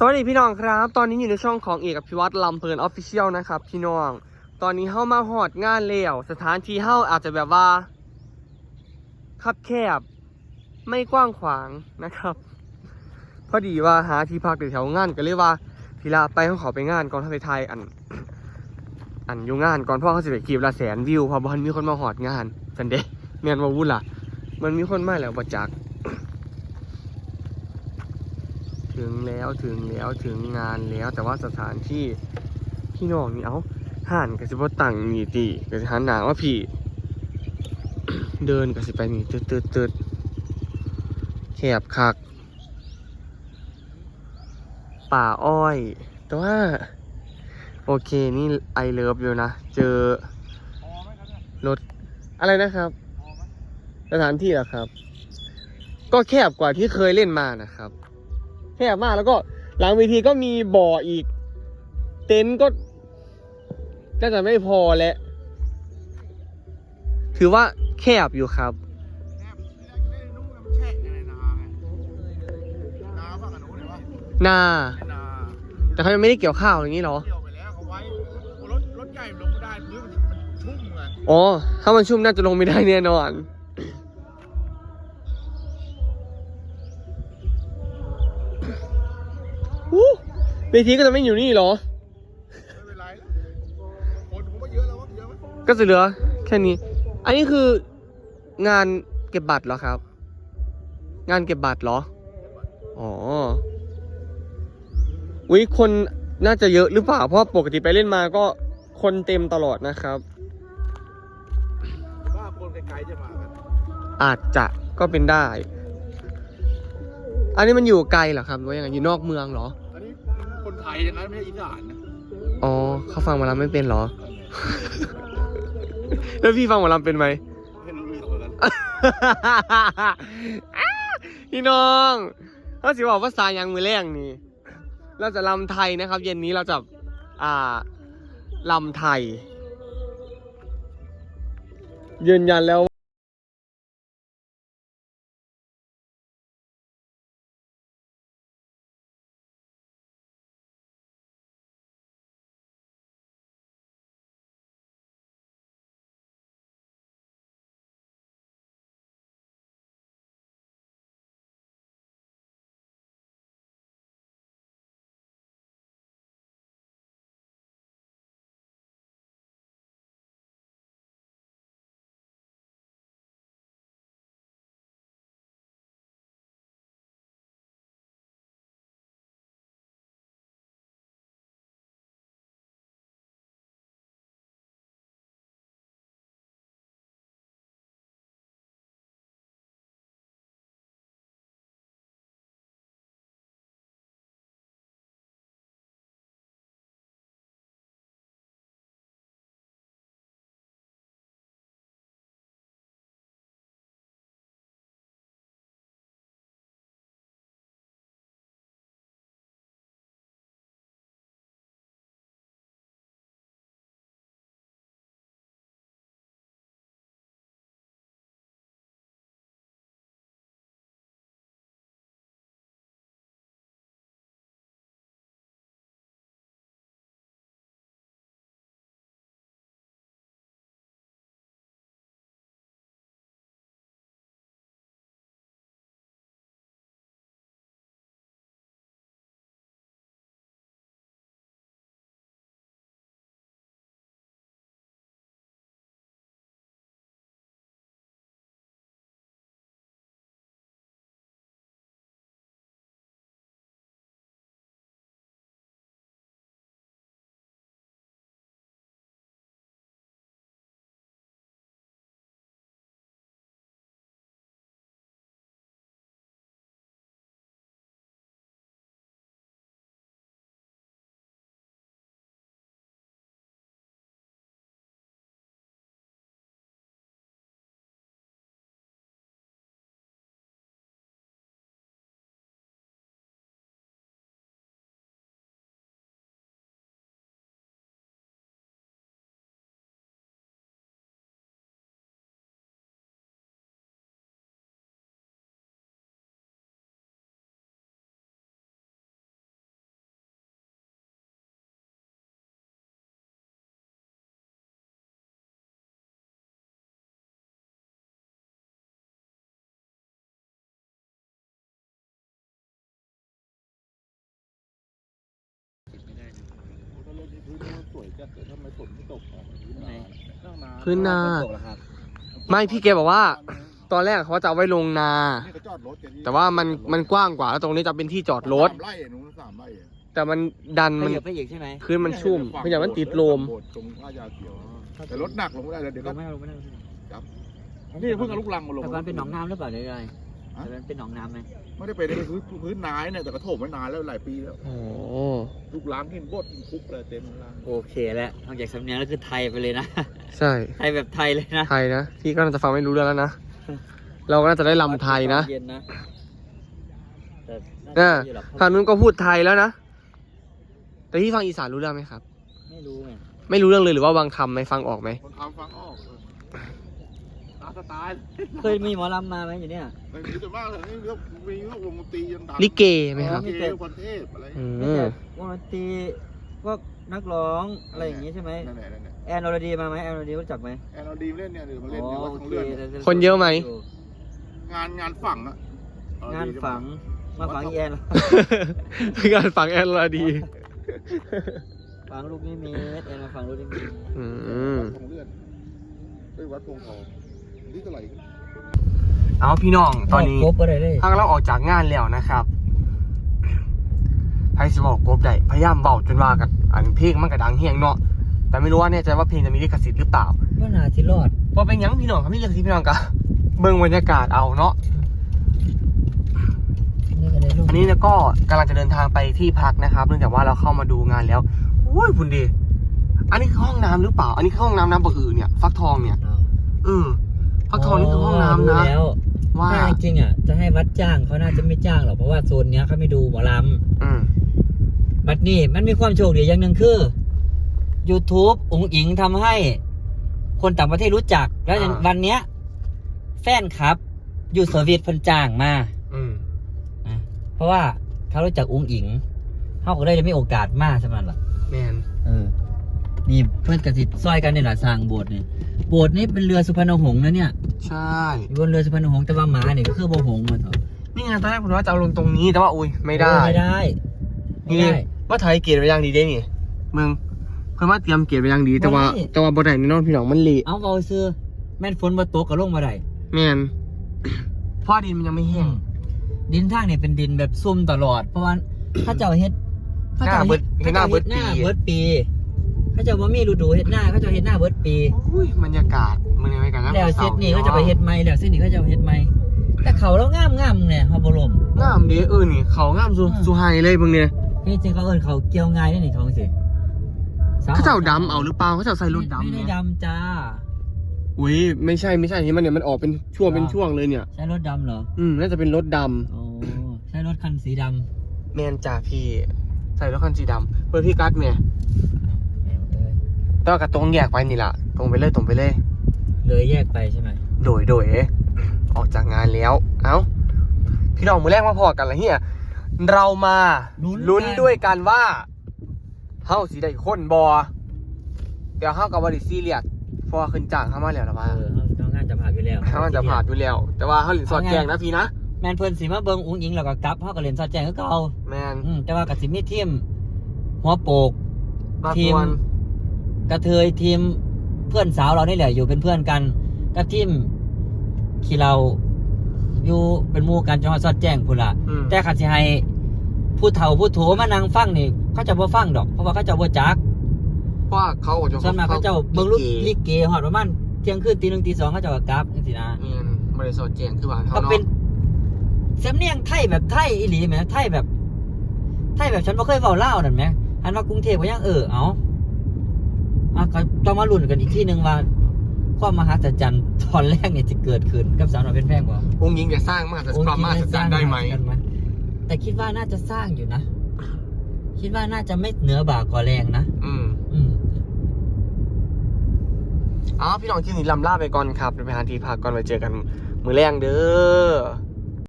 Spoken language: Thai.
สวัสดีพี่น้องครับ ตอนนี้อยู่ในช่องของเอกอภิวัตรลำเพลินออฟฟิเชียลนะครับพี่น้อง ตอนนี้เข้ามาหอดงานเลี้ยวสถานที่เข้าอาจจะแบบว่าคับแคบ ไม่กว้างขวางนะครับ พอดีว่าหาที่พักอยู่แถวงานก็เลยว่าทีละไปเขาขอไปงานก่อนถ้าไปไทยอัน อันอยู่งานก่อนพราะเขาสิไปคลิปละแสนวิวพอบอลมีคนมาหอดงานสันเดย์เมียนมาวุ่นล่ะ มันมีคนมาแล้วประจัก ถึงแล้วถึงแล้วถึงงานแล้ว แต่ว่าสถานที่พี่น้องนี่เอาห่านกับสิบตังนี่ตีกับสิหันหนาว่าพี่ เดินกับสิไปนี่ตืดตืดตืดแคบคัก ป่าอ้อย แต่ว่า โอเคนี่ไอเลิฟอยู่นะ เจอรถอะไรนะครับ สถานที่เหรอครับ ก็แคบกว่าที่เคยเล่นมานะครับ แคบมากแล้วก็หลังเวทีก็มีบ่ออีก เต็นท์ก็น่าจะไม่พอแล้วถือว่าแคบอยู่ครับแนบไม่ได้นุ่งมันแช่ในนาไงนาฝั่งอันนู้นเห็นปะนาในนาแต่เขายังไม่ได้เกี่ยวข้าวอย่างนี้เหรอเกี่ยวไปแล้วเขาไว้รถรถใหญ่ลงไม่ได้พื้นมันมันชุ่มไงอ๋อ ถ้ามันชุ่มน่าจะลงไม่ได้แน่นอน เวทีก็จะไม่อยู่นี่เหรอ ไม่เป็นไรแล้วคนผมว่าเยอะแล้วว่าเยอะไหมก็จะเหลือแค่นี้ อันนี้คืองานเก็บบัตรเหรอครับ งานเก็บบัตรเหรอ อ๋ออุ้ยคนน่าจะเยอะหรือเปล่า เพราะปกติไปเล่นมาก็คนเต็มตลอดนะครับ ว่าคนไกลๆจะมากันอาจจะก็เป็นได้ อันนี้มันอยู่ไกลเหรอครับหรือว่ายังไงอยู่นอกเมืองเหรอ ไทยอย่างนั้นไม่ใช่อีสานนะอ๋อเขาฟังหมาลำไม่เป็นเหรอ แล้วพี่ฟังหมาลำเป็นไหม ไม่รู้เรื่องเหมือนกันพี่น้องเขาสิบอกภาษายังมือแรงนี่ เราจะลำไทยนะครับ เย็นนี้เราจะ อ่าลำไทย ยืนยันแล้ว จะทำไมฝนไม่ตกอะนั่งนานพื้นนา ตกแล้วครับไม่พี่แกบอกว่า ตอนแรกเขาจะเอาไว้ลงนา นี่ก็จอดรถกันที่แต่ว่ามันมันกว้างกว่าแล้วตรงนี้จะเป็นที่จอดรถ สามไร่อะหนูสามไร่อะแต่มันดันไปมันเหยียบไปอีกใช่ไหมพื้นมันชุ่มเพราะอย่างมันติดลมโบสถ์ตรงท่ายาเขียวแต่รถหนักลงไม่ได้เลยเดี๋ยวลก็งไม่ได้ลงไม่ได้นี่เพิ่งเอาลูกลังมาลงแต่มันเป็นหนองน้ำหรือเปล่าหรืออะไร ฮะแต่มันเป็นหนองน้ำไหมไม่ได้ไปในพื้นพื้นนายเนี่ยแต่ก็ถมไว้นานแล้วหลายปีแล้วโอ้ลูกล้างหินบดหินคุกเลยเต็มล้างโอเคแล้วนอกจากสำเนียงแล้วคือไทยไปเลยนะ ใช่ไทยแบบไทยเลยนะ ไทยนะ พี่ก็น่าจะฟังไม่รู้เรื่องแล้วนะ เราก็น่าจะได้ลำไทยนะเย็นนะแต่น่ะน่าจะอยู่หรอกทางนู้นก็พูดไทยแล้วนะ แต่พี่ฟังอีสานรู้เรื่องไหมครับ ไม่รู้ไงไม่รู้เรื่องเลยหรือว่าบางคำไม่ฟังออกไหมคนทำฟังออก ตามสไตล์เคยมีหมอลำมาไหมอยู่เนี่ย ไม่มีแต่มากเลยนี่ก็มีลูกวงดนตรียันดังลิเกไหมครับ ลิเกพันเทพอะไรอืไม่ม ใช่วงดนตรีพวกนักร้องอะไรอย่างงี้ใช่ไหมนั่นแหละนั่นแหละแอนอรดีมาไหมแอนอรดีรู้จักไหมแอนเอาดีมเล่นเนี่ยเดี๋ยวมาเล่นอ๋อเดี๋ยวว่าโอทางเคเลื่อนเนี่ยแต่คนเยอะไหม งานงานฝังอะเอดีงานจะฝังมาฝังอีแอนเหรอการฟังแอนลาดี ฝังลูกนิมิตแอนมาฝังลูกนิมิตอืวัมดทองเลื่อนไปวัดพงทองนี่ก็ไหล เอาพี่น้องตอนนี้ครบก็ได้เลยทางเราออกจากงานแล้วนะครับไพสิบอกกบได้พยายามเบาจนว่ากันอันเพลงมันกระดังเฮียงเนาะแต่ไม่รู้ว่าแน่ใจว่าเพลงจะมีลิขสิทธิ์หรือเปล่าว่านาที่รอดพอเป็นหยังพี่น้องครับพี่เลือกที่พี่น้องกะเบิ่งบรรยากาศเอาเนาะนี่ก็ได้ลูกอันนี้เนี่ยก็กำลังจะเดินทางไปที่พักนะครับ เนื่องจากว่าเราเข้ามาดูงานแล้วโอ้ยคุณดี อันนี้คือห้องน้ำหรือเปล่า อันนี้คือห้องน้ำน้ำบะอือเนี่ย ฟักทองเนี่ยเออ ฟักทองนี่คือห้องน้ำนะรู้แล้วว่าถ้าจริงๆอะ จะให้วัดจ้างเขาน่าจะไม่จ้างหรอกเพราะว่าโซนเนี้ยเขาไม่ดูหมอลอืมำบัดนี้มันมีความโชคดีอย่างหนึ่งคือ YouTube องค์อิงทำให้ คนต่างประเทศรู้จัก แล้วอย่างอ่าวันเนี้ย แฟนครับ อยู่สวีทเพิ่นจ้างมาอืมนะเพราะว่าเขารู้จักองค์อิงเขาก็เลยจะมีโอกาสมากสำหรับล่ะแมนเออนี่เพื่อนกระสิซอยกันเนี่ยแหละสร้างโบสถ์เนี่ย โบสถ์นี้เป็นเรือสุพรรณหงษ์นะเนี่ยใช่ อยู่บนเรือสุพรรณหงษ์แต่ว่าหมาเนี่ยก็คือโบหงษ์มันเถอะนี่ไงตอนแรกผมว่าจะเอาลงตรงนี้แต่ว่าอุ้ยไม่ได้ไม่ได้ไม่นี่ได้ ว่าไทยเกียรติไว้อย่างดีได้นี่มึงเพิ่นว่าเตรียมเกียรติไว้อย่างดีแต่ว่าบ่ได้ แต่ว่าบ่ได้แน่นอนพี่น้องมันเละเอาเอาซื้อแม่นฝนมาตกก็ลงมาได้แมนเพราะดินมันยังไม่แห้ง ดินทางเนี่ยเป็นดินแบบซุ่มตลอด เพราะว่า ถ้าเจ้าเฮ็ดหน้าเบิดเฮ็ดหน้าเบิดปีหน้าเบิดปี เขาเจ้าบ่มีฤดูเฮ็ดหน้าเขาเจ้าเฮ็ดหน้าเบิดปี อุ้ยบรรยากาศมันยังไงกันนะแล้วเซตนี้เขาจะไปเฮ็ดใหม่แล้วเซตนี้เขาจะเฮ็ดใหม่แต่เขาแล้วงามงามๆเนี่ยเฮาบ่ลมงามดีเออนี่เขางามสุอืม สุไฮเลยเบิ่งเนี่ยที่จริงเขาเอิ้นเขาเกี่ยวง่ายนี่นี่เขาสิเขาเจ้าดำเอาหรือเปล่าเขาเจ้าใส่รถดำไม่ได้เนี่ยดำจ้า อุ้ยไม่ใช่ไม่ใช่ที่มันเนี่ยมันออกเป็นช่วงเป็นช่วงเลยเนี่ย ใช้รถดำเหรออืมน่าจะเป็นรถดโอ้ใช้รถคันสีดำำแมนจ่าพี่ ใส่รถคันสีดำเพื่อพี่กัดเนี่ยแม่งเอ้ยแต่ว่ากระตรงแยกไปนี่ล่ะ ตรงไปเลยตรงไปเลย เลยแยกไปใช่ไหมโดยโดยออกจากงานแล้ว เอ้า พี่น้องมือแรกมาพอกันละเฮียเรามาลุ้นด้วยกันว่าเฮาสีได้คนบอเดี๋ยวเฮากับบริซีเรียสเพราะว่าขึ้นจ้างเข้ามาแล้วนะเอว่าอเขางานจะผ่านอยู่แล้วเฮามันจะผ่านอยู่แล้ว แต่ว่าเฮาหลินสอดแกงนะพี่นะแมนเพิ่นสิมาเบิ่งอุ้งอิงแล้วก็กลับเขาก็เล่นซอดแจ้งคือเก่าแมนอืมแต่ว่ากับสิมีทีมหัวโปกบางทีมคน กระเทยทีมเพื่อนสาวเรานี่แหละอยู่เป็นเพื่อนกันกับทีมขี่เราอยู่เป็นหมู่กันจังหวัดซอดแจ้งพุ่นละอืม แต่ขัดสิให้ผู้เฒ่าผู้โถมานั่งฟังนี่เขาจะบ่ฟังดอกเพราะว่าเขาเจะบ่จัก เพราะว่าเขาออกจากส่วนมากเขาเจ้าเบิ่งลูกลิลิเกฮอดประมาณเที่ยงคืนตีหนึ่งตีสองเขาเจะก็กลับจังซี่นะแมนบริสอดแกงคือบ้านเขาก็เนาะเป็นสำเนียงไทยแบบไทยอีหลีแหมไทยแบบ ไทยแบบฉันบ่เคยเว้าลาวนั่นแหมหันมากรุงเทพก็ยังเออเอา อะก็ต้องมาลุ้นกันอีกทีหนึงว่า ความมหัศจรรย์ตอนแรกเนี่ยจะเกิดขึ้นกับสาวน้อยเป็นแพงบ่องค์หญิงจะสร้างมากแต่ความมากจะสร้างได้ไหม แต่คิดว่าน่าจะสร้างอยู่นะ คิดว่าน่าจะไม่เหนือบ่ากว่าแรงนะอืมอืมอ๋อพี่น้องที่นี่ลำลาไปก่อนครับเดี๋ยวไปหาที่พักก่อนไว้เจอกัน มือแรงเด้อ